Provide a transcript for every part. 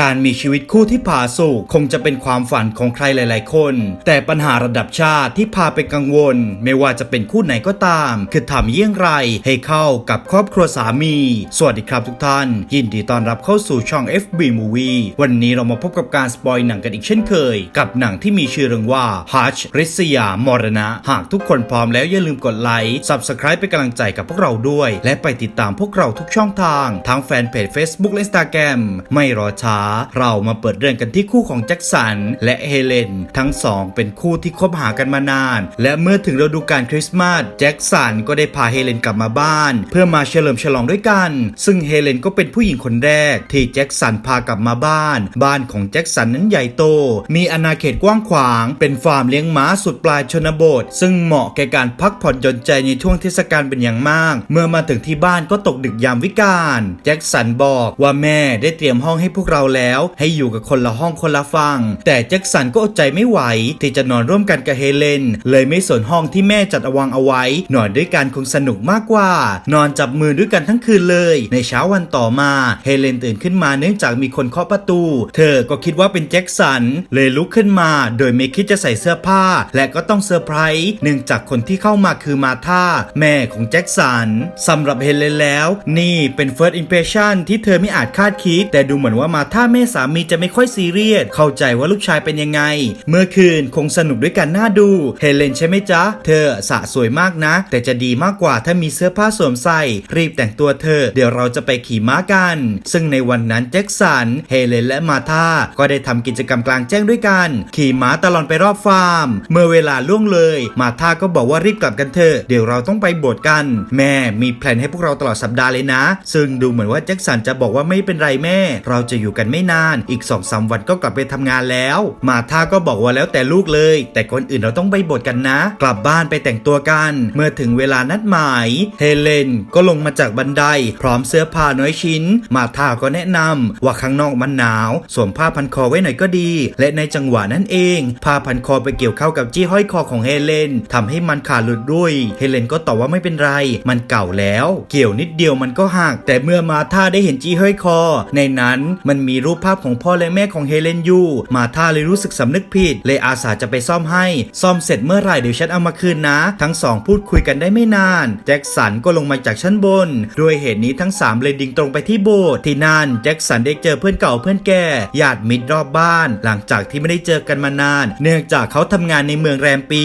การมีชีวิตคู่ที่ผาสุกคงจะเป็นความฝันของใครหลาย ๆ คน แต่ปัญหาระดับชาติที่พาไปกังวล ไม่ว่าจะเป็นคู่ไหนก็ตาม คือทำเยี่ยงไรให้เข้ากับครอบครัวสามี สวัสดีครับทุกท่าน ยินดีต้อนรับเข้าสู่ช่อง FB Movie วันนี้เรามาพบกับการสปอยหนังกันอีกเช่นเคย กับหนังที่มีชื่อเรื่องว่า Hush ริษยามรณะ หากทุกคนพร้อมแล้วอย่าลืมกดไลค์ Subscribe เป็นกำลังใจกับพวกเราด้วย และไปติดตามพวกเราทุกช่องทางทั้งแฟนเพจ Facebook และ Instagram ไม่รอช้าเรามาเปิดเรื่องกันที่คู่ของแจ็คสันและเฮเลน ทั้งสองเป็นคู่ที่คบหากันมานาน และเมื่อถึงฤดูกาลคริสต์มาสแจ็คสันก็ได้พาเฮเลนกลับมาบ้าน เพื่อมาเฉลิมฉลองด้วยกัน ซึ่งเฮเลนก็เป็นผู้หญิงคนแรก ที่แจ็คสันพากลับมาบ้าน บ้านของแจ็คสันนั้นใหญ่โต มีอาณาเขตกว้างขวาง เป็นฟาร์มเลี้ยงม้าสุดปลายชนบท ซึ่งเหมาะแก่การพักผ่อนหย่อนใจในช่วงเทศกาลเป็นอย่างมาก เมื่อมาถึงที่บ้านก็ตกดึกยามวิกาลแจ็คสันบอกว่าแม่ได้เตรียมห้องให้พวกเราแล้วให้อยู่กับคนละห้องคนละฟัง แต่แจ็คสันก็อดใจไม่ไหว ที่จะนอนร่วมกันกับเฮเลน เลยไม่สนห้องที่แม่จัดวางเอาไว้ นอนด้วยกันคงสนุกมากกว่า นอนจับมือด้วยกันทั้งคืนเลย ในเช้าวันต่อมา เฮเลนตื่นขึ้นมาเนื่องจากมีคนเคาะประตู เธอก็คิดว่าเป็นแจ็คสัน เลยลุกขึ้นมา โดยไม่คิดจะใส่เสื้อผ้า และก็ต้องเซอร์ไพรส์เนื่องจากคนที่เข้ามาคือมาธาแม่ของแจ็คสันสำหรับเฮเลนแล้ว นี่เป็น first impression ที่เธอไม่อาจคาดคิด แต่ดูเหมือนว่ามาธาแม่สามีจะไม่ค่อยซีเรียส เข้าใจว่าลูกชายเป็นยังไง เมื่อคืนคงสนุกด้วยกันน่าดู เฮเลนใช่ไหมจ๊ะ เธอสะสวยมากนะ แต่จะดีมากกว่าถ้ามีเสื้อผ้าสวมใส่ รีบแต่งตัวเธอ เดี๋ยวเราจะไปขี่ม้ากัน ซึ่งในวันนั้นแจ็คสัน เฮเลนและมาธาก็ได้ทำกิจกรรมกลางแจ้งด้วยกัน ขี่ม้าตลอดไปรอบฟาร์ม เมื่อเวลาล่วงเลย มาธาก็บอกว่ารีบกลับกันเถอะ เดี๋ยวเราต้องไปโบสถ์กัน แม่มีแพลนให้พวกเราตลอดสัปดาห์เลยนะ ซึ่งดูเหมือนว่าแจ็คสันจะบอกว่าไม่เป็นไรแม่ เราจะอยู่กันไม่นาน อีก2อสวันก็กลับไปทำงานแล้ว มาธาก็บอกว่าแล้วแต่ลูกเลย แต่คนอื่นเราต้องไปบสถ์กันนะ กลับบ้านไปแต่งตัวกัน เมื่อถึงเวลานัดหมาย เฮเลนก็ลงมาจากบันได พร้อมเสื้อผ้าน้อยชิ้น มาธาก็แนะนำว่าข้างนอกมันหนาว สวมผ้าพันคอไว้หน่อยก็ดี และในจังหวะนั้นเองผ้าพันคอไปเกี่ยวเข้ากับจี้ห้อยคอของเฮเลนทำให้มันขาดหลุดด้วยเฮเลนก็ตอบว่าไม่เป็นไร มันเก่าแล้ว เกี่ยวนิดเดียวมันก็หักแต่เมื่อมาธาได้เห็นจี้ห้อยคอ ในนั้นมันมีรูปภาพของพ่อและแม่ของเฮเลนอยู่ มาธาเลยรู้สึกสำนึกผิด เลยอาสาจะไปซ่อมให้ ซ่อมเสร็จเมื่อไหร่เดี๋ยวฉันเอามาคืนนะ ทั้งสองพูดคุยกันได้ไม่นาน แจ็คสันก็ลงมาจากชั้นบน ด้วยเหตุนี้ทั้งสามเลยดิ่งตรงไปที่โบสถ์ที่นั่นแจ็คสันได้เจอเพื่อนเก่าเพื่อนแก่ญาติมิตรรอบบ้าน หลังจากที่ไม่ได้เจอกันมานาน เนื่องจากเขาทำงานในเมืองแรมปี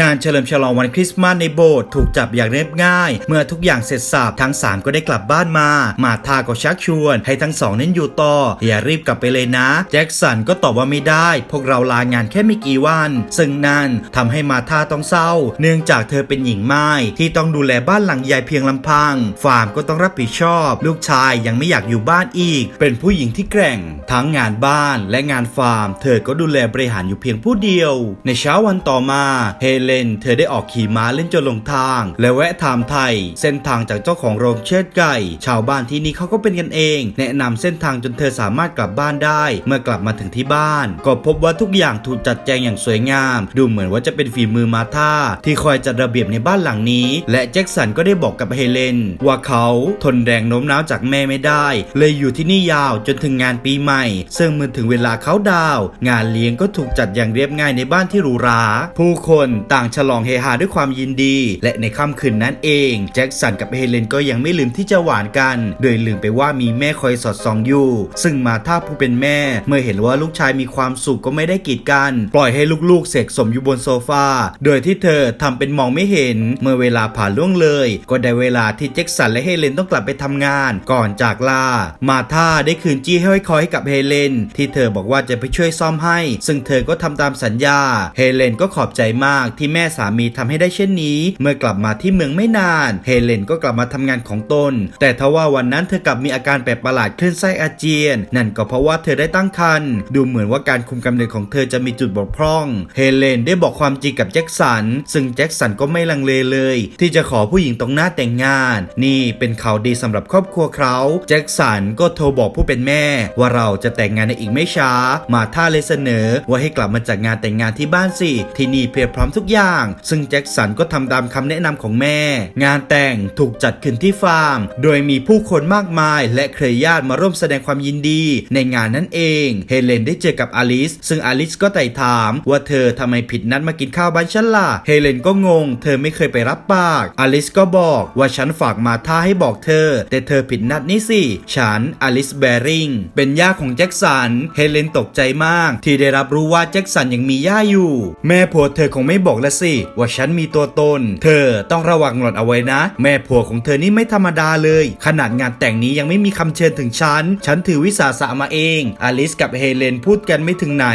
งานเฉลิมฉลองวันคริสต์มาสในโบสถ์ถูกจับอย่างเรียบง่าย เมื่อทุกอย่างเสร็จสับทั้งสามก็ได้กลับบ้านมา มาทาก็ชักชวน ให้ทั้งสองนั้นอยู่ต่ออย่ารีบกลับไปเลยนะ แจ็คสันก็ตอบว่าไม่ได้ พวกเราลางานแค่ไม่กี่วัน ซึ่งนั่นทำให้มาธาต้องเศร้า เนื่องจากเธอเป็นหญิงไม้ที่ต้องดูแลบ้านหลังใหญ่เพียงลำพัง ฟาร์มก็ต้องรับผิดชอบ ลูกชายยังไม่อยากอยู่บ้านอีก เป็นผู้หญิงที่แกร่ง ทั้งงานบ้านและงานฟาร์ม เธอก็ดูแลบริหารอยู่เพียงผู้เดียว ในเช้าวันต่อมาเฮเลน เธอได้ออกขี่ม้าเล่นจนหลงทาง และแวะถามไทย เส้นทางจากเจ้าของโรงเชือดไก่ ชาวบ้านที่นี่เขาก็เป็นกันเอง แนะนำเส้นทางจนเธอสามารถกลับบ้านได้ เมื่อกลับมาถึงที่บ้าน ก็พบว่าทุกอย่างถูกจัดแจงอย่างสวยงาม ดูเหมือนว่าจะเป็นฝีมือมาธาที่คอยจัดระเบียบในบ้านหลังนี้ และแจ็คสันก็ได้บอกกับเฮเลน ว่าเขาทนแรงโน้มน้าวจากแม่ไม่ได้ เลยอยู่ที่นี่ยาวจนถึงงานปีใหม่ ซึ่งเมื่อถึงเวลาเขาดาว งานเลี้ยงก็ถูกจัดอย่างเรียบง่ายในบ้านที่หรูหรา ผู้คนต่างฉลองเฮฮาด้วยความยินดี และในค่ำคืนนั้นเอง แจ็คสันกับเฮเลนก็ยังไม่ลืมที่จะหวานกัน โดยลืมไปว่ามีแม่คอยสอดส่องอยู่ ซึ่งมาท่าผู้เป็นแม่ เมื่อเห็นว่าลูกชายมีความสุขก็ไม่ได้กีดกัน ปล่อยให้ลูกๆเสกสมอยู่บนโซฟา โดยที่เธอทำเป็นมองไม่เห็น เมื่อเวลาผ่านล่วงเลย ก็ได้เวลาที่แจ็คสันและเฮเลนต้องกลับไปทำงาน ก่อนจากลา มาท่าได้คืนจี้ห้อยคอยให้กับเฮเลน ที่เธอบอกว่าจะไปช่วยซ่อมให้ ซึ่งเธอก็ทำตามสัญญา เฮเลนก็ขอบใจมากที่แม่สามีทำให้ได้เช่นนี้ เมื่อกลับมาที่เมืองไม่นาน เฮเลนก็กลับมาทำงานของตน แต่ทว่าวันนั้นเธอกลับมีอาการแปลกประหลาดคลื่นไส้อาเจียนนนก็เพราะว่าเธอได้ตั้งครรภ์ดูเหมือนว่าการคุมกำเนิดของเธอจะมีจุดบกพร่อง เฮเลนได้บอกความจริงกับแจ็คสัน ซึ่งแจ็คสันก็ไม่ลังเลเลย ที่จะขอผู้หญิงตรงหน้าแต่งงาน นี่เป็นข่าวดีสำหรับครอบครัวเขา แจ็คสันก็โทรบอกผู้เป็นแม่ ว่าเราจะแต่งงานในอีกไม่ช้า มาท่าเลยเสนอ ว่าให้กลับมาจัดงานแต่งงานที่บ้านสิ ที่นี่เพียบพร้อมทุกอย่าง ซึ่งแจ็คสันก็ทำตามคำแนะนำของแม่ งานแต่งถูกจัดขึ้นที่ฟาร์ม โดยมีผู้คนมากมาย และเครือญาติมาร่วมแสดงความยินดีในงานนั่นเองเฮเลนได้เจอกับอลิส ซึ่งอลิสก็ไต่ถาม ว่าเธอทำไมผิดนัดมากินข้าวบ้านฉันล่ะเฮเลนก็งง เธอไม่เคยไปรับปากอลิสก็บอกว่าฉันฝากมาท่าให้บอกเธอ แต่เธอผิดนัดนี่สิฉันอลิสแบริงเป็นย่าของแจ็คสันเฮเลนตกใจมาก ที่ได้รับรู้ว่าแจ็คสันยังมีย่าอยู่ แม่ผัวเธอคงไม่บอกละสิ ว่าฉันมีตัวตน เธอต้องระวังหลอดเอาไว้นะ แม่ผัวของเธอนี่ไม่ธรรมดาเลย ขนาดงานแต่งนี้ยังไม่มีคำเชิญถึงฉัน ฉันถือวิสาสะมาเอง อลิสกับเฮเลนพูดกันไม่ถึงไหน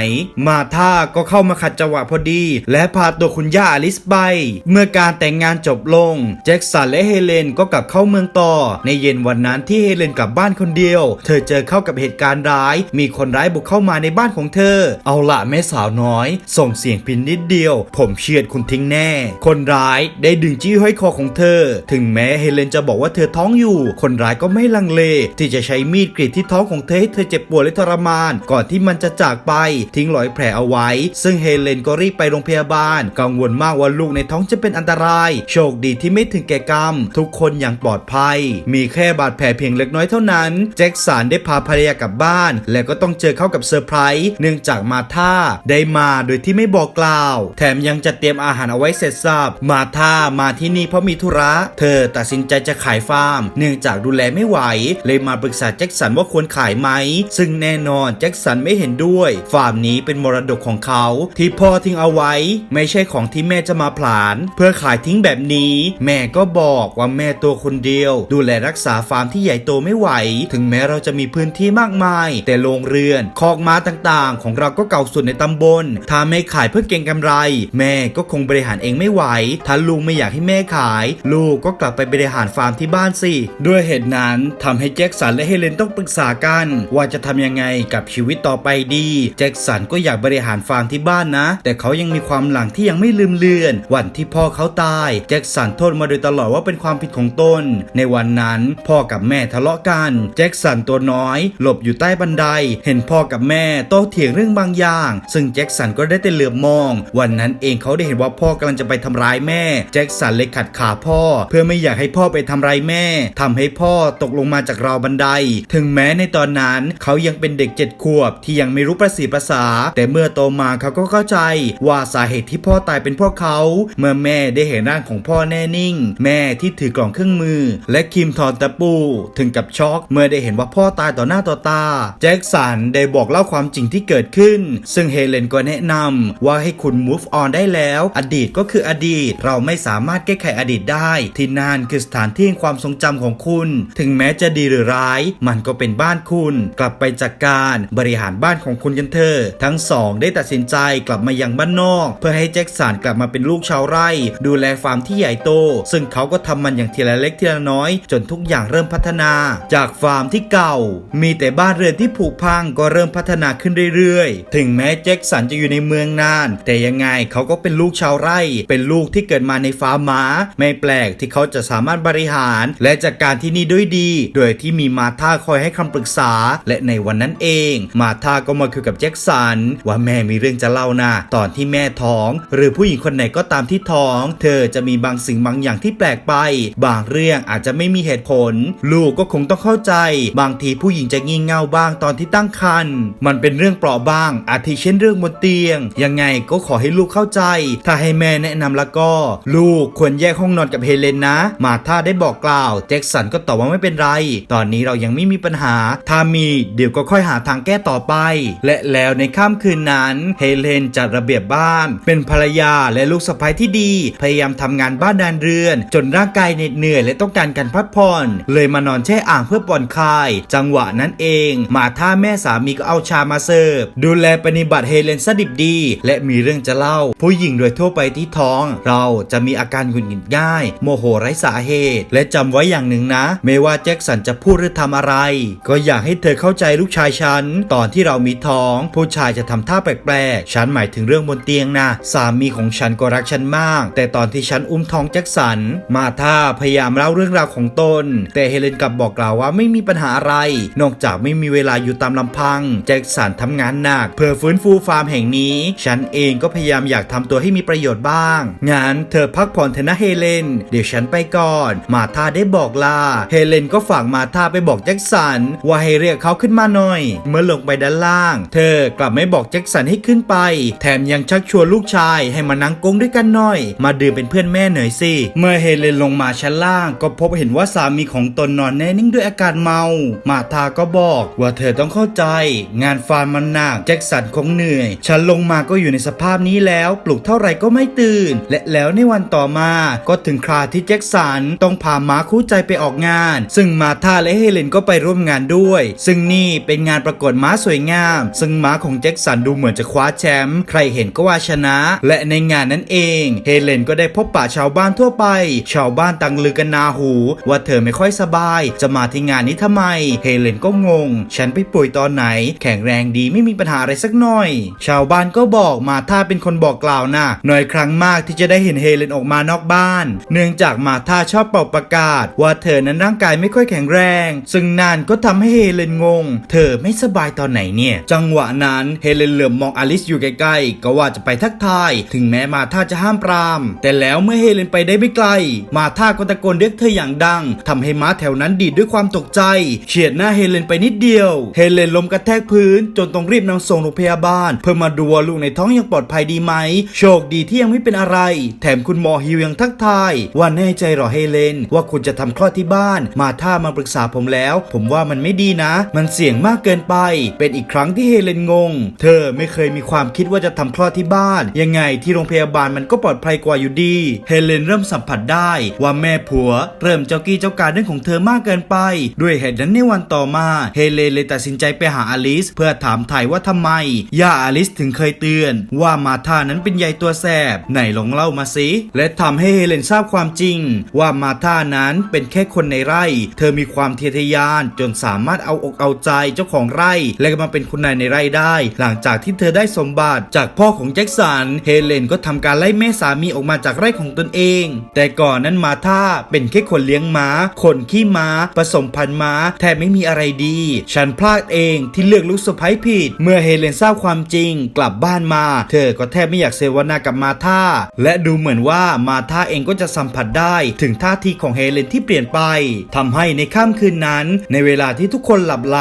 มาท่าก็เข้ามาขัดจังหวะพอดี และพาตัวคุณย่าอลิสไป เมื่อการแต่งงานจบลง แจ็คสันและเฮเลนก็กลับเข้าเมืองต่อ ในเย็นวันนั้นที่เฮเลนกลับบ้านคนเดียว เธอเจอเข้ากับเหตุการณ์ร้าย มีคนร้ายบุกเข้ามาในบ้านของเธอ เอาละแม่สาวน้อย ส่งเสียงพินนิดเดียว ผมเชื่อดคุณทิ้งแน่ คนร้ายได้ดึงจี้ห้อยคอของเธอ ถึงแม้เฮเลนจะบอกว่าเธอท้องอยู่ คนร้ายก็ไม่ลังเล ที่จะใช้มีดกรีดที่ท้องของเธอให้เธอเจ็บปวดและทรมาน ก่อนที่มันจะจากไป ทิ้งรอยแผลเอาไว้ ซึ่งเฮเลนก็รีบไปโรงพยาบาล กังวลมากว่าลูกในท้องจะเป็นอันตราย โชคดีที่ไม่ถึงแก่กรรม ทุกคนอย่างปลอดภัย มีแค่บาดแผลเพียงเล็กน้อยเท่านั้น แจ็คสันได้พาภรรยากลับบ้าน และก็ต้องเจอเข้ากับเซอร์ไพรส์เนื่องจากมาธาได้มาโดยที่ไม่บอกกล่าว แถมยังจัดเตรียมอาหารเอาไว้เสร็จสับมาธามาที่นี่เพราะมีธุระ เธอตัดสินใจจะขายฟาร์ม เนื่องจากดูแลไม่ไหว เลยมาปรึกษาแจ็คสันว่าควรขายไหมซึ่งแน่นอนแจ็คสันไม่เห็นด้วย ฟาร์มนี้เป็นมรดกของเขาที่พ่อทิ้งเอาไว้ ไม่ใช่ของที่แม่จะมาผลาญเพื่อขายทิ้งแบบนี้ แม่ก็บอกว่าแม่ตัวคนเดียว ดูแลรักษาฟาร์มที่ใหญ่โตไม่ไหว ถึงแม้เราจะมีพื้นที่มากมาย แต่โรงเรือนคอกม้าต่างๆ ของเราก็เก่าสุดในตำบล ถ้าไม่ขายเพื่อเก็งกำไร แม่ก็คงบริหารเองไม่ไหว ถ้าลุงไม่อยากให้แม่ขาย ลูกก็กลับไปบริหารฟาร์มที่บ้านสิ ด้วยเหตุนั้นทำให้แจ็คสันและเฮเลนต้องปรึกษากันว่าจะทำยังไงกับชีวิตต่อไปดี แจ็คสันก็อยากบริหารฟาร์มที่บ้านนะ แต่เขายังมีความหลังที่ยังไม่ลืมเลือน วันที่พ่อเขาตาย แจ็คสันโทษมาโดยตลอดว่าเป็นความผิดของตน ในวันนั้นพ่อกับแม่ทะเลาะกัน แจ็คสันตัวน้อย หลบอยู่ใต้บันได เห็นพ่อกับแม่โต้เถียงเรื่องบางอย่าง ซึ่งแจ็คสันก็ได้แต่เหลือบมอง วันนั้นเองเขาได้เห็นว่าพ่อกำลังจะไปทำร้ายแม่ แจ็คสันเลยขัดขาพ่อ เพื่อไม่อยากให้พ่อไปทำร้ายแม่ทำให้พ่อตกลงมาจากราวบันได ถึงแม้ในตอนนั้นเขายังเป็นเด็กเจ็ดขวบที่ยังไม่รู้ประสีภาษา แต่เมื่อโตมาเขาก็เข้าใจ ว่าสาเหตุที่พ่อตายเป็นเพราะเขา เมื่อแม่ได้เห็นร่างของพ่อแน่นิ่ง แม่ที่ถือกล่องเครื่องมือ และคิมถอนตะปู ถึงกับช็อก เมื่อได้เห็นว่าพ่อตายต่อหน้าต่อตา แจ็คสันได้บอกเล่าความจริงที่เกิดขึ้น ซึ่งเฮเลนก็แนะนำว่าให้คุณ move on ได้แล้ว อดีตก็คืออดีต เราไม่สามารถแก้ไขอดีตได้ ที่นั่นคือสถานที่แห่งความทรงจำของคุณ ถึงแม้จะดีหรือร้าย มันก็เป็นบ้านคุณกลับไปจัดกการบริหารบ้านของคุณกันเถอะทั้งสองได้ตัดสินใจกลับมายังบ้านนอก เพื่อให้แจ็คสันกลับมาเป็นลูกชาวไร่ ดูแลฟาร์มที่ใหญ่โต ซึ่งเขาก็ทำมันอย่างทีละเล็กทีละน้อย จนทุกอย่างเริ่มพัฒนา จากฟาร์มที่เก่า มีแต่บ้านเรือนที่ผุพังก็เริ่มพัฒนาขึ้นเรื่อยๆ ถึงแม้แจ็คสันจะอยู่ในเมืองนาน แต่ยังไงเขาก็เป็นลูกชาวไร่ เป็นลูกที่เกิดมาในฟาร์มม้า ไม่แปลกที่เขาจะสามารถบริหาร และจัดการที่นี่ด้วยดี โดยที่มีมาธาคอยให้คำปรึกษาและในวันนั้นเอง มาธาก็มาคุยกับแจ็คสัน ว่าแม่มีเรื่องจะเล่านะตอนที่แม่ท้อง หรือผู้หญิงคนไหนก็ตามที่ท้อง เธอจะมีบางสิ่งบางอย่างที่แปลกไป บางเรื่องอาจจะไม่มีเหตุผล ลูกก็คงต้องเข้าใจ บางทีผู้หญิงจะงี่เง่าบ้างตอนที่ตั้งครรภ์มันเป็นเรื่องเปราะบาง อาทิเช่นเรื่องบนเตียง ยังไงก็ขอให้ลูกเข้าใจ ถ้าให้แม่แนะนำแล้วก็ ลูกควรแยกห้องนอนกับเฮเลนนะ มาธาได้บอกกล่าว แจ็คสันก็ตอบว่าไม่เป็นไร ตอนนี้เรายังไม่มีปัญหา ถ้ามีเดี๋ยวก็ค่อยหาทางแก้ต่อไป และแล้วในค่ำคืนนั้นเฮเลนจัดระเบียบบ้าน เป็นภรรยาและลูกสะใภ้ที่ดี พยายามทำงานบ้านดานเรือน จนร่างกายเหน็ดเหนื่อยและต้องการการพักผ่อน เลยมานอนแช่อ่างเพื่อผ่อนคลาย จังหวะนั้นเอง มาท่าแม่สามีก็เอาชามาเสิร์ฟดูแลปฏิบัติเฮเลนซะดิบดี และมีเรื่องจะเล่า ผู้หญิงโดยทั่วไปที่ท้อง เราจะมีอาการหงุดหงิดง่าย โมโหไร้สาเหตุ และจำไว้อย่างหนึ่งนะ ไม่ว่าแจ็คสันจะพูดหรือทำอะไร ก็อยากให้เธอเข้าใจลูกชายฉัน ตอนที่เรามีท้อง ผู้ชายจะทำท่าแปลกๆ ฉันหมายถึงเรื่องบนเตียงนะ สามีของฉันก็รักฉันมาก แต่ตอนที่ฉันอุ้มท้องแจ็คสัน มาท่าพยายามเล่าเรื่องราวของตน แต่เฮเลนกลับบอกกล่าวว่าไม่มีปัญหาอะไร นอกจากไม่มีเวลาอยู่ตามลำพัง แจ็คสันทำงานหนักเพื่อฟื้นฟูฟาร์มแห่งนี้ ฉันเองก็พยายามอยากทำตัวให้มีประโยชน์บ้างงั้นเธอพักผ่อนเถอะนะเฮเลน เดี๋ยวฉันไปก่อน มาธาได้บอกลา เฮเลนก็ฝากมาธาไปบอกแจ็คสันว่าให้เรียกกับเขาขึ้นมาหน่อย เมื่อลงไปด้านล่าง เธอกลับไม่บอกแจ็คสันให้ขึ้นไป แถมยังชักชวนลูกชายให้มานั่งกงด้วยกันหน่อย มาดื่มเป็นเพื่อนแม่หน่อยสิ เมื่อเฮเลนลงมาชั้นล่าง ก็พบเห็นว่าสามีของตนนอนแน่นิ่งด้วยอาการเมา มาทาก็บอกว่าเธอต้องเข้าใจ งานฟาร์มมันหนักแจ็คสันคงเหนื่อย ฉันลงมาก็อยู่ในสภาพนี้แล้วปลุกเท่าไหร่ก็ไม่ตื่น และแล้วในวันต่อมา ก็ถึงคราที่แจ็คสันต้องพาม้าคู่ใจไปออกงาน ซึ่งมาธาและเฮเลนก็ไปร่วมงานด้วยซึ่งนี่เป็นงานประกวดม้าสวยงาม ซึ่งม้าของแจ็คสันดูเหมือนจะคว้าแชมป์ใครเห็นก็ว่าชนะ และในงานนั้นเอง เฮเลนก็ได้พบปะชาวบ้านทั่วไป ชาวบ้านต่างลือกันนาหู ว่าเธอไม่ค่อยสบาย จะมาที่งานนี้ทำไม เฮเลนก็งง ฉันไปป่วยตอนไหน แข็งแรงดีไม่มีปัญหาอะไรสักหน่อย ชาวบ้านก็บอกมาธาเป็นคนบอกกล่าวนะหน่อยครั้งมากที่จะได้เห็นเฮเลนออกมานอกบ้าน เนื่องจากมาธาชอบเป่าประกาศ ว่าเธอนั้นร่างกายไม่ค่อยแข็งแรง ซึ่งนั่นก็ทำให้เฮเลนงง เธอไม่สบายตอนไหนเนี่ย จังหวะนั้นเฮเลนเหลือบมองอลิสอยู่ใกล้ๆ ก็ว่าจะไปทักทาย ถึงแม้มาธาจะห้ามปราม แต่แล้วเมื่อเฮเลนไปได้ไม่ไกล มาธาก็ตะโกนเรียกเธออย่างดังทำให้ม้าแถวนั้นดีดด้วยความตกใจเฉียดหน้าเฮเลนไปนิดเดียว เฮเลนล้มกระแทกพื้น จนต้องรีบนำส่งโรงพยาบาล เพื่อมาดูว่าลูกในท้องยังปลอดภัยดีไหม โชคดีที่ยังไม่เป็นอะไร แถมคุณหมอฮิวยังทักทายว่าแน่ใจหรอเฮเลน ว่าคุณจะทำคลอดที่บ้าน มาท่ามาปรึกษาผมแล้ว ผมว่ามันไม่ดีนะมันเสี่ยงมากเกินไป เป็นอีกครั้งที่เฮเลนงง เธอไม่เคยมีความคิดว่าจะทำคลอดที่บ้าน ยังไงที่โรงพยาบาลมันก็ปลอดภัยกว่าอยู่ดี เฮเลนเริ่มสัมผัสได้ว่าแม่ผัว เริ่มเจ้ากี้เจ้าการเรื่องของเธอมากเกินไป ด้วยเหตุนั้นในวันต่อมา เฮเลนเลยตัดสินใจไปหาอลิส เพื่อถามถ่ายว่าทำไมย่าอลิสถึงเคยเตือน ว่ามาธานั้นเป็นใยตัวแสบไหนลองเล่ามาสิและทำให้เฮเลนทราบความจริง ว่ามาธานั้นเป็นแค่คนในไร่ เธอมีความเทียทยานจนสามารถเอาอกเอาใจเจ้าของไร่ และก็มาเป็นคุณนายในไร่ได้ หลังจากที่เธอได้สมบัติจากพ่อของแจ็คสันเฮเลนก็ทำการไล่แม่สามีออกมาจากไร่ของตนเอง แต่ก่อนนั้นมาธาเป็นแค่คนเลี้ยงม้า คนขี้ม้า ผสมพันธุ์ม้าแทบไม่มีอะไรดี ฉันพลาดเองที่เลือกลูกสะใภ้ผิด เมื่อเฮเลนทราบความจริงกลับบ้านมา เธอก็แทบไม่อยากเสวนากับมาธาและดูเหมือนว่ามาธาเองก็จะสัมผัสได้ถึงท่าทีของเฮเลนที่เปลี่ยนไปทำให้ในค่ำคืนนั้น ในเวลาที่ทุกคนหลับไหล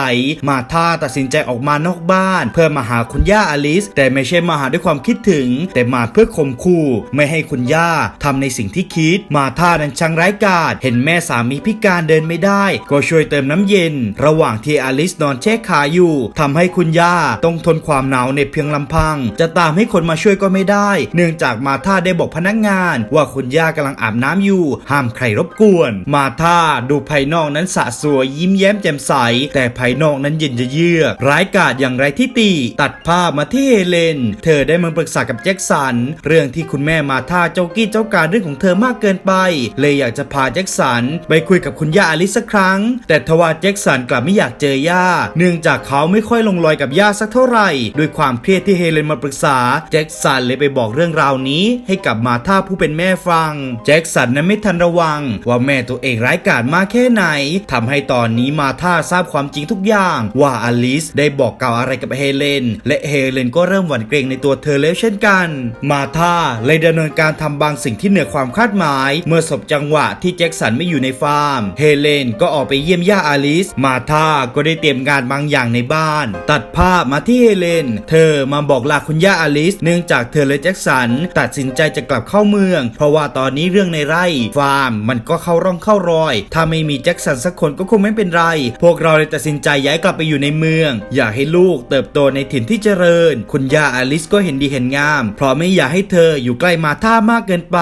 มาธาตัดสินใจออกมานอกบ้าน เพื่อมาหาคุณย่าอลิส แต่ไม่ใช่มาหาด้วยความคิดถึง แต่มาเพื่อข่มขู่ไม่ให้คุณย่าทำในสิ่งที่คิด มาธานั้นช่างร้ายกาจเห็นแม่สามีพิการเดินไม่ได้ ก็ช่วยเติมน้ำเย็น ระหว่างที่อลิสนอนแช่ขาอยู่ทำให้คุณย่าต้องทนความหนาวในเพียงลำพัง จะตามให้คนมาช่วยก็ไม่ได้ เนื่องจากมาธาได้บอกพนักงาน ว่าคุณย่ากำลังอาบน้ำอยู่ ห้ามใครรบกวน มาธาดูภายนอกนั้นสะสวยยิ้มแย้มแจ่มใส แต่ภายนอกนั้นเย็นจะเยือกร้ายกาจอย่างไรที่ตี ตัดภาพมาที่เฮเลน เธอได้มาปรึกษากับแจ็คสัน เรื่องที่คุณแม่มาธาเจ้ากี้เจ้าการเรื่องของเธอมากเกินไป เลยอยากจะพาแจ็คสัน ไปคุยกับคุณย่าอลิสสักครั้ง แต่ทว่าแจ็คสันกลับไม่อยากเจอย่า เนื่องจากเขาไม่ค่อยลงรอยกับย่าสักเท่าไหร่ด้วยความเครียดที่เฮเลนมาปรึกษาแจ็คสันเลยไปบอกเรื่องราวนี้ให้กับมาธาผู้เป็นแม่ฟัง แจ็คสันนั้นไม่ทันระวัง ว่าแม่ตัวเองร้ายกาจมากแค่ไหนทำให้ตอนนี้มาธาทราบความจริงทุกอย่าง ว่าอลิสได้บอกกล่าวอะไรกับเฮเลน และเฮเลนก็เริ่มหวั่นเกรงในตัวเธอแล้วเช่นกัน มาธาเลยดำเนินการทำบางสิ่งที่เหนือความคาดหมาย เมื่อสบจังหวะที่แจ็คสันไม่อยู่ในฟาร์ม เฮเลนก็ออกไปเยี่ยมย่าอลิส มาธาก็ได้เตรียมงานบางอย่างในบ้าน ตัดภาพมาที่เฮเลน เธอมาบอกลาคุณย่าอลิส เนื่องจากเธอและแจ็คสันตัดสินใจจะกลับเข้าเมือง เพราะว่าตอนนี้เรื่องในไร่ฟาร์มมันก็เข้าร่องเข้ารอย ถ้าไม่มีแจ็คสันสักคนก็คงไม่เป็นไร พวกเราเลยตัดสินใจย้ายกลับไปอยู่ในเมือง อยากให้ลูกเติบโตในถิ่นที่เจริญ คุณย่าอลิสก็เห็นดีเห็นงาม เพราะไม่อยากให้เธออยู่ใกล้มาท่ามากเกินไป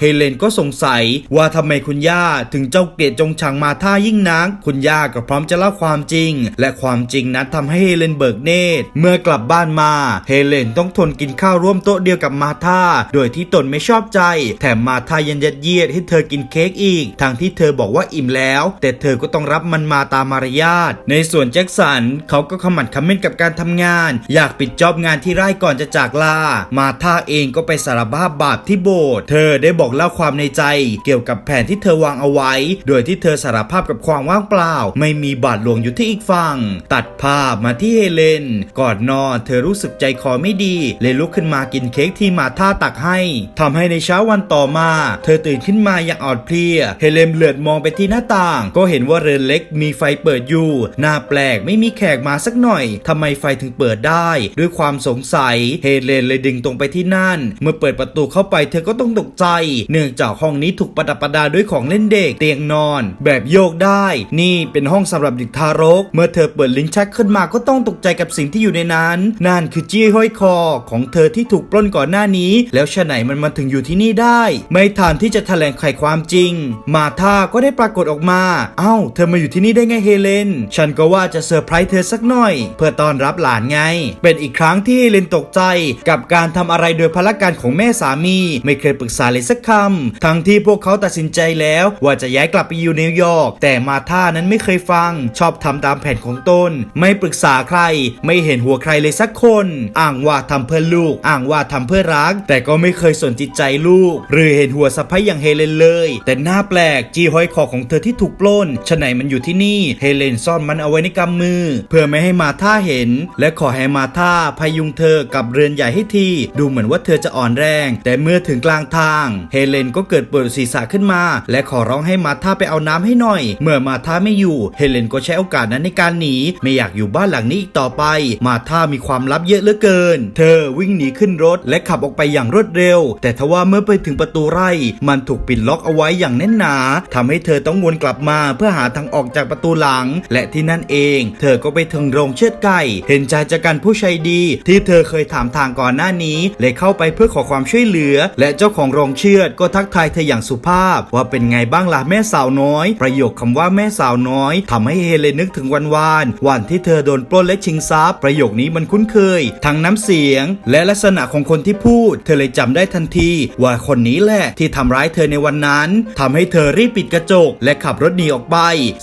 เฮเลนก็สงสัยว่าทำไมคุณย่าถึงเจ้าเกลียดจงชังมาท่ายิ่งนัก คุณย่าก็พร้อมจะเล่าความจริง และความจริงนั้นทำให้เฮเลนเบิกเนตร เมื่อกลับบ้านมา เฮเลนต้องทนกินข้าวร่วมโต๊ะเดียวกับมาท่า โดยที่ตนไม่ชอบใจ แถมมาท่ายังยัดเยียดให้เธอกินเค้กอีกทั้งที่เธอบอกว่าอิ่มแล้ว แต่เธอก็ต้องรับมันมาตามมารยาทในส่วนแจ็คสันเขาก็ขมันคำเม่นกับการทำงาน อยากปิดจอบงานที่ไร่ก่อนจะจากลา มาท่าเองก็ไปสารภาพบาปที่โบสถ์เธอได้บอกเล่าความในใจ เกี่ยวกับแผนที่เธอวางเอาไว้ โดยที่เธอสารภาพกับความว่างเปล่า ไม่มีบาทหลวงอยู่ที่อีกฝั่งตัดภาพมาที่เฮเลนก่อนนอนเธอรู้สึกใจคอไม่ดี เลยลุกขึ้นมากินเค้กที่มาท่าตักให้ทำให้ในเช้าวันต่อมา เธอตื่นขึ้นมาอย่างอ่อนเพลีย เฮเลนเหลือดมองไปที่หน้าต่าง ก็เห็นว่าเรือนเล็กมีไฟเปิดอยู่หน้าแปลกไม่มีแขกมาสักหน่อยทำไมไฟถึงเปิดได้ ด้วยความสงสัยเฮเลนเลยดึงตรงไปที่นั่น เมื่อเปิดประตูเข้าไปเธอก็ต้องตกใจ เนื่องจากห้องนี้ถูกประดับประดาด้วยของเล่นเด็กเตียงนอน แบบโยกได้ นี่เป็นห้องสำหรับเด็กทารก เมื่อเธอเปิดลิ้นชักขึ้นมาก็ต้องตกใจกับสิ่งที่อยู่ในนั้นนั่นคือจี้ห้อยคอของเธอที่ถูกปล้นก่อนหน้านี้ แล้วชะไหนมันมาถึงอยู่ที่นี่ได้ ไม่ทันที่จะแถลงไขความจริง มาธาก็ได้ปรากฏออกมา เอ้า เธอมาอยู่ที่นี่ได้ไงเฮเลนฉันก็ว่าจะเซอร์ไพรส์เธอสักหน่อย เพื่อต้อนรับหลานไง เป็นอีกครั้งที่เฮเลนตกใจกับการทำอะไรโดยพละการของแม่สามี ไม่เคยปรึกษาเลยสักคำทั้งที่พวกเขาตัดสินใจแล้วว่าจะย้ายกลับไปอยู่นิวยอร์กแต่มาธานั้นไม่เคยฟัง ชอบทำตามแผนของตน ไม่ปรึกษาใคร ไม่เห็นหัวใครเลยสักคน อ้างว่าทำเพื่อลูก อ้างว่าทำเพื่อรัก แต่ก็ไม่เคยสนจิตใจลูก หรือเห็นหัวสะพ้ยอย่างเฮเลนเลย แต่หน้าแปลกจีห้อยคอของเธอที่ถูกปล้นฉะไหนมันอยู่ที่นี่เฮเลนซ่อนมันเอาไว้ในกำมือ เพื่อไม่ให้มาท่าเห็น และขอให้มาท่าพยุงเธอกับเรือนใหญ่ให้ทีดูเหมือนว่าเธอจะอ่อนแรง แต่เมื่อถึงกลางทาง เฮเลนก็เกิดปวดศีรษะขึ้นมา และขอร้องให้มาท่าไปเอาน้ำให้หน่อย เมื่อมาท่าไม่อยู่ เฮเลนก็ใช้โอกาสนั้นในการหนี ไม่อยากอยู่บ้านหลังนี้อีกต่อไป มาท่ามีความลับเยอะเหลือเกิน เธอวิ่งหนีขึ้นรถ และขับออกไปอย่างรวดเร็ว แต่ทว่าเมื่อไปถึงประตูไร่ มันถูกปิดล็อกเอาไว้อย่างแน่นหนาทำให้เธอต้องวนกลับมาเพื่อหาทางออกจากประตูหลัง และที่นั่นเอง เธอก็ไปถึงโรงเชือดไก่ เห็นใจจากการผู้ใจดี ที่เธอเคยถามทางก่อนหน้านี้เลยเข้าไปเพื่อขอความช่วยเหลือ และเจ้าของโรงเชือดก็ทักทายเธออย่างสุภาพ ว่าเป็นไงบ้างล่ะแม่สาวน้อย ประโยคคำว่าแม่สาวน้อยทำให้เฮเลนนึกถึงวันวานวันที่เธอโดนปล้นและชิงทรัพย์ประโยคนี้มันคุ้นเคย ทั้งน้ำเสียง และลักษณะของคนที่พูด เธอเลยจำได้ทันที ว่าคนนี้แหละที่ทำร้ายเธอในวันนั้นทำให้เธอรีบปิดกระจก และขับรถหนีออกไป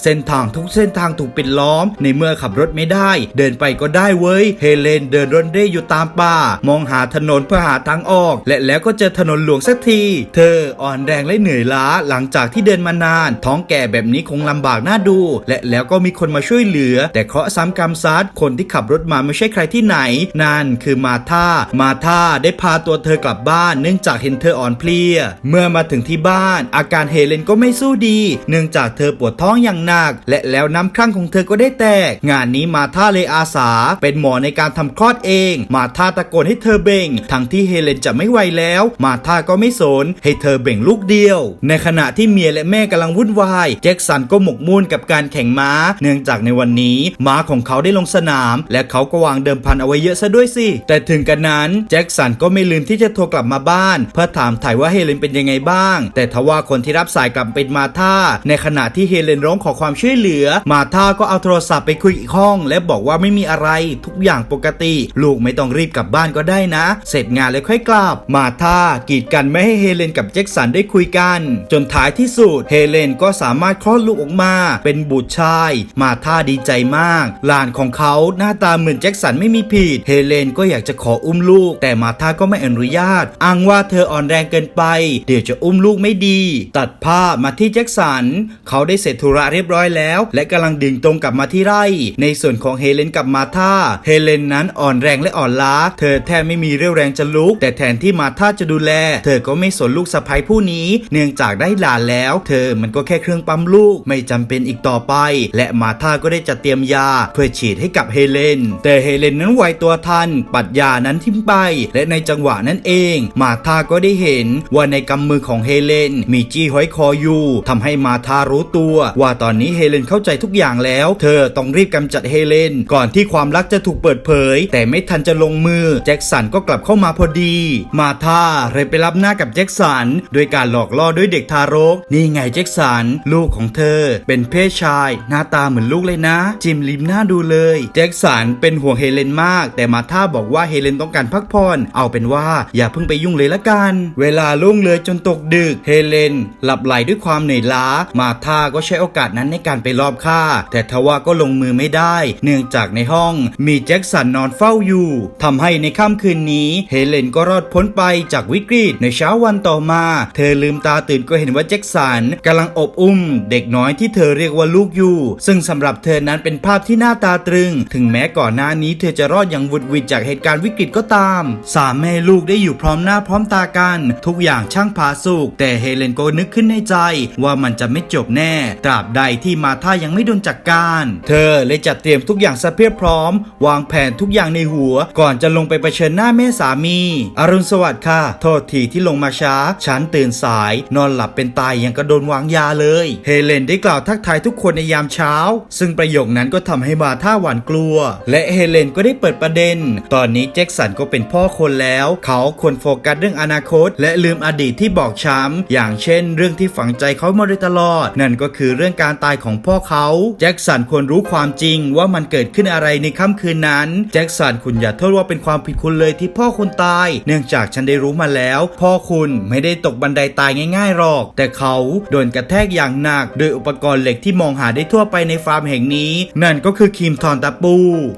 เส้นทางทุกเส้นทางถูกปิดล้อม ในเมื่อขับรถไม่ได้ เดินไปก็ได้เว้ย เฮเลนเดินร่อนเร่อยู่ตามป่า มองหาถนนเพื่อหาทางออก และแล้วก็เจอถนนหลวงสักที เธออ่อนแรงและเหนื่อยล้าหลังจากที่เดินมานาน ท้องแก่แบบนี้คงลำบากน่าดู และแล้วก็มีคนมาช่วยเหลือ แต่เคราะห์ซ้ำกรรมซัดคนที่ขับรถมาไม่ใช่ใครที่ไหน นั่นคือมาธามาธาได้พาตัวเธอกลับบ้านเนื่องจากเห็นเธออ่อนเพลีย เมื่อมาถึงที่บ้าน อาการเฮเลนก็ไม่สู้ดี เนื่องจากเธอปวดท้องอย่างหนัก และแล้วน้ำครั่งของเธอก็ได้แตก งานนี้มาธาเลยอาสา เป็นหมอในการทำคลอดเอง มาธาตะโกนให้เธอเบ่ง ทั้งที่เฮเลนจะไม่ไหวแล้ว มาธาก็ไม่สน ให้เธอเบ่งลูกเดียว ในขณะที่เมียและแม่กำลังวุ่นวายแจ็คสันก็หมกมุ่นกับการแข่งม้า เนื่องจากในวันนี้ ม้าของเขาได้ลงสนาม และเขาก็วางเดิมพันเอาไว้เยอะซะด้วยสิ แต่ถึงกันนั้นแจ็คสันก็ไม่ลืมที่จะโทรกลับมาบ้าน เพื่อถามถ่ายว่าเฮเลนเป็นยังไงบ้าง แต่ทว่าคนที่รับสายกลับเป็นมาธาในขณะที่เฮเลนร้องขอความช่วยเหลือ มาธาก็ก็เอาโทรศัพท์ไปคุยอีกห้อง และบอกว่าไม่มีอะไรทุกอย่างปกติ ลูกไม่ต้องรีบกลับบ้านก็ได้นะ เสร็จงานแล้วค่อยกลับ มาธากีดกันไม่ให้เฮเลนกับแจ็คสันได้คุยกัน จนท้ายที่สุดเฮเลนก็สามารถคลอดลูกออกมา เป็นบุตรชาย มาธาดีใจมากหลานของเขาหน้าตาเหมือนแจ็คสันไม่มีผิดเฮเลนก็อยากจะขออุ้มลูก แต่มาธาก็ไม่อนุญาต อ้างว่าเธออ่อนแรงเกินไป เดี๋ยวจะอุ้มลูกไม่ดี ตัดภาพมาที่แจ็คสัน เขาได้เสร็จธุระเรียบร้อยแล้ว และกำลังดิ่งตรงกลับมาที่ไร่ ในส่วนของเฮเลนกับมาธาเฮเลนนั้นอ่อนแรงและอ่อนล้า เธอแทบไม่มีเรี่ยวแรงจะลุก แต่แทนที่มาธาจะดูแล เธอก็ไม่สนลูกสะใภ้ผู้นี้ เนื่องจากได้หลานแล้ว เธอมันก็แค่เครื่องปั๊มลูกไม่จำเป็นอีกต่อไป และมาธาก็ได้จัดเตรียมยา เพื่อฉีดให้กับเฮเลน แต่เฮเลนนั้นไวตัวทัน ปัดยานั้นทิ้งไป และในจังหวะนั้นเอง มาธาก็ได้เห็นว่าในกำมือของเฮเลนมีจี้ห้อยคออยู่ทำให้มาธารู้ตัว ว่าตอนนี้เฮเลนเข้าใจทุกอย่างแล้วแล้ว เธอต้องรีบกำจัดเฮเลน ก่อนที่ความรักจะถูกเปิดเผย แต่ไม่ทันจะลงมือ แจ็คสันก็กลับเข้ามาพอดี มาธาเลยไปรับหน้ากับแจ็คสันโดยการหลอกล่อด้วยเด็กทารก นี่ไงแจ็คสันลูกของเธอ เป็นเพศชาย หน้าตาเหมือนลูกเลยนะ จิมลิมหน้าดูเลย แจ็คสันเป็นห่วงเฮเลนมาก แต่มาธาบอกว่าเฮเลนต้องการพักผ่อนเอาเป็นว่าอย่าเพิ่งไปยุ่งเลยละกัน เวลาล่วงเลยจนตกดึกเฮเลน หลับไหลด้วยความเหนื่อยล้า มาธาก็ใช้โอกาสนั้นในการไปลอบฆ่า แต่ทว่าก็ลงมือไม่ได้ เนื่องจากในห้องมีแจ็คสันนอนเฝ้าอยู่ทำให้ในค่ำคืนนี้เฮเลนก็รอดพ้นไปจากวิกฤตในเช้าวันต่อมา เธอลืมตาตื่นก็เห็นว่าแจ็คสันกำลังอบอุ้ม เด็กน้อยที่เธอเรียกว่าลูกอยู่ ซึ่งสำหรับเธอนั้นเป็นภาพที่น่าตาตรึง ถึงแม้ก่อนหน้านี้เธอจะรอดอย่างหวุดหวิดจากเหตุการณ์วิกฤตก็ตามสามแม่ลูกได้อยู่พร้อมหน้าพร้อมตากัน ทุกอย่างช่างผาสุกแต่เฮเลนก็นึกขึ้นในใจ ว่ามันจะไม่จบแน่ ตราบใดที่มาธายังไม่โดนจัดกาการ เธอเลยจัดเตรียมทุกอย่างซะเพียบพร้อม วางแผนทุกอย่างในหัว ก่อนจะลงไปเผชิญหน้าแม่สามี อรุณสวัสดิ์ค่ะ โทษทีที่ลงมาช้า ฉันตื่นสาย นอนหลับเป็นตายยังกระโดนวางยาเลย เฮเลนได้กล่าวทักทายทุกคนในยามเช้า ซึ่งประโยคนั้นก็ทำให้มาท่าหวานกลัว และเฮเลนก็ได้เปิดประเด็น ตอนนี้แจ็คสันก็เป็นพ่อคนแล้ว เขาควรโฟกัสเรื่องอนาคต และลืมอดีตที่บอกช้ำอย่างเช่น เรื่องที่ฝังใจเขามาโดยตลอด นั่นก็คือเรื่องการตายของพ่อเขาแจ็คสันันควรรู้ความจริงว่ามันเกิดขึ้นอะไรในค่ำคืนนั้น แจ็คสันคุณอย่าโทษว่าเป็นความผิดคุณเลยที่พ่อคุณตาย เนื่องจากฉันได้รู้มาแล้ว พ่อคุณไม่ได้ตกบันไดตายง่ายๆหรอก แต่เขาโดนกระแทกอย่างหนัก โดยอุปกรณ์เหล็กที่มองหาได้ทั่วไปในฟาร์มแห่งนี้ นั่นก็คือครีมทอนตะปู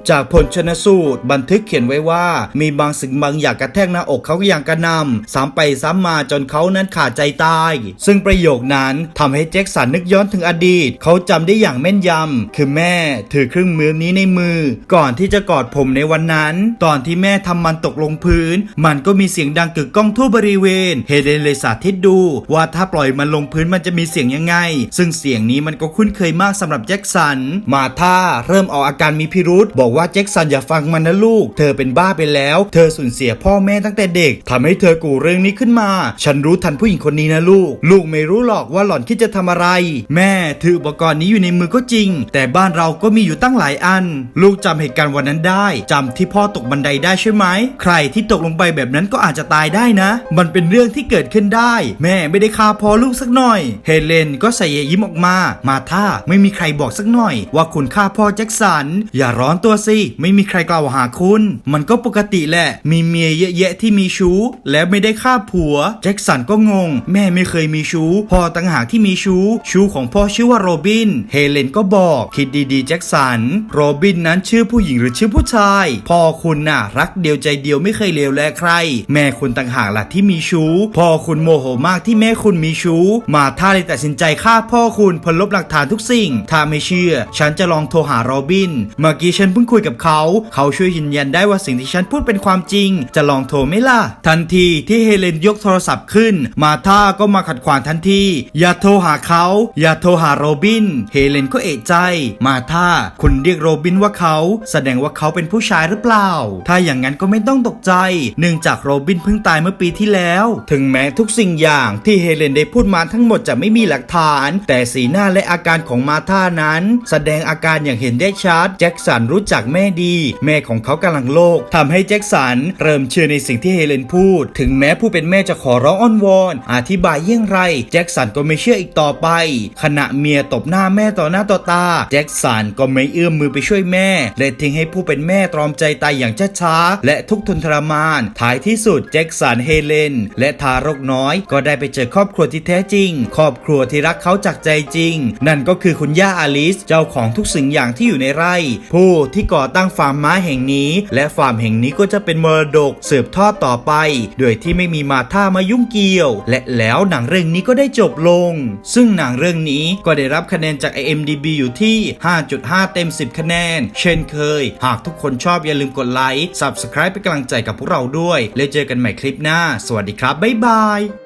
จากผลชนสูตร บันทึกเขียนไว้ว่า มีบางสิ่งบางอย่างกระแทกหน้าอกเขาอย่างกระนำซ้ำไปซ้ำมาจนเขานั้นขาดใจตาย ซึ่งประโยคนั้นทำให้แจ็คสันนึกย้อนถึงอดีต เขาจำได้อย่างแม่นยำคือแม่ถือเครื่องมือนี้ในมือ ก่อนที่จะกอดผมในวันนั้น ตอนที่แม่ทำมันตกลงพื้น มันก็มีเสียงดังกึกก้องทั่วบริเวณ เฮเลนเลยสาธิตดู ว่าถ้าปล่อยมันลงพื้นมันจะมีเสียงยังไง ซึ่งเสียงนี้มันก็คุ้นเคยมากสำหรับแจ็คสัน มาท่าเริ่มออกอาการมีพิรุษบอกว่าแจ็คสันอย่าฟังมันนะลูก เธอเป็นบ้าไปแล้ว เธอสูญเสียพ่อแม่ตั้งแต่เด็กทำให้เธอกูเรื่องนี้ขึ้นมา ฉันรู้ทันผู้หญิงคนนี้นะลูก ลูกไม่รู้หรอกว่าหล่อนคิดจะทำอะไร แม่ถืออุปกรณ์นี้อยู่ในมือก็จริงแต่บ้านเราก็มีอยู่ตั้งหลายอัน ลูกจำเหตุการณ์วันนั้นได้จำที่พ่อตกบันไดได้ใช่ไหม ใครที่ตกลงไปแบบนั้นก็อาจจะตายได้นะ มันเป็นเรื่องที่เกิดขึ้นได้ แม่ไม่ได้ฆ่าพ่อลูกสักหน่อย เฮเลนก็ใส่ยิ้มออกมา มาท่าไม่มีใครบอกสักหน่อย ว่าคุณฆ่าพ่อแจ็คสัน อย่าร้อนตัวสิ ไม่มีใครกล่าวหาคุณ มันก็ปกติแหละ มีเมียเยอะแยะที่มีชู้ แล้วไม่ได้ฆ่าผัว แจ็คสันก็งง แม่ไม่เคยมีชู้ พ่อต่างหากที่มีชู้ ชู้ของพ่อชื่อว่าโรบิน เฮเลนก็บอกคิดดีๆแจ็คสัน โรบินนั้นชื่อผู้หญิงหรือชื่อผู้ชาย พ่อคุณน่ะ รักเดียวใจเดียวไม่เคยเลวแลใคร แม่คุณต่างหากล่ะที่มีชู้ พ่อคุณโมโหมากที่แม่คุณมีชู้ มาท่าเลยตัดสินใจฆ่าพ่อคุณเพนลบหลักฐานทุกสิ่ง ถ้าไม่เชื่อ ฉันจะลองโทรหาโรบิน เมื่อกี้ฉันเพิ่งคุยกับเขา เขาช่วยยืนยันได้ว่าสิ่งที่ฉันพูดเป็นความจริง จะลองโทรไหมล่ะ ทันทีที่เฮเลนยกโทรศัพท์ขึ้น มาท่าก็มาขัดขวางทันที อย่าโทรหาเขา อย่าโทรหาโรบิน เฮเลนก็เอะใจมาท่าคุณเรียกโรบินว่าเขา แสดงว่าเขาเป็นผู้ชายหรือเปล่า ถ้าอย่างนั้นก็ไม่ต้องตกใจ เนื่องจากโรบินเพิ่งตายเมื่อปีที่แล้ว ถึงแม้ทุกสิ่งอย่างที่เฮเลนได้พูดมาทั้งหมดจะไม่มีหลักฐาน แต่สีหน้าและอาการของมาท่านั้น แสดงอาการอย่างเห็นได้ชัด แจ็คสันรู้จักแม่ดี แม่ของเขากำลังโลกทำให้แจ็คสันเริ่มเชื่อในสิ่งที่เฮเลนพูด ถึงแม้ผู้เป็นแม่จะขอร้องอ้อนวอน อธิบายเยี่ยงไร แจ็คสันก็ไม่เชื่ออีกต่อไป ขณะเมียตบหน้าแม่ต่อหน้าต่อตาแจ็คสันก็ไม่เอื้อมมือไปช่วยแม่และทิ้งให้ผู้เป็นแม่ตรอมใจตายอย่างช้าๆและทุกทนทรมาน ท้ายที่สุดแจ็คสันเฮเลน และทารกน้อยก็ได้ไปเจอครอบครัวที่แท้จริง ครอบครัวที่รักเขาจากใจจริง นั่นก็คือคุณย่าอลิสเจ้าของทุกสิ่งอย่างที่อยู่ในไร่ ผู้ที่ก่อตั้งฟาร์มม้าแห่งนี้ และฟาร์มแห่งนี้ก็จะเป็นมรดกสืบทอดต่อไป โดยที่ไม่มีมาท่ามายุ่งเกี่ยว และแล้วหนังเรื่องนี้ก็ได้จบลง ซึ่งหนังเรื่องนี้ก็ได้รับคะแนนจาก IMDB อยู่ที่ที่ 5.5 เต็ม 10 คะแนน เช่นเคย หากทุกคนชอบอย่าลืมกดไลค์ Subscribe เป็นกำลังใจกับพวกเราด้วย แล้วเจอกันใหม่คลิปหน้า สวัสดีครับ บ๊ายบาย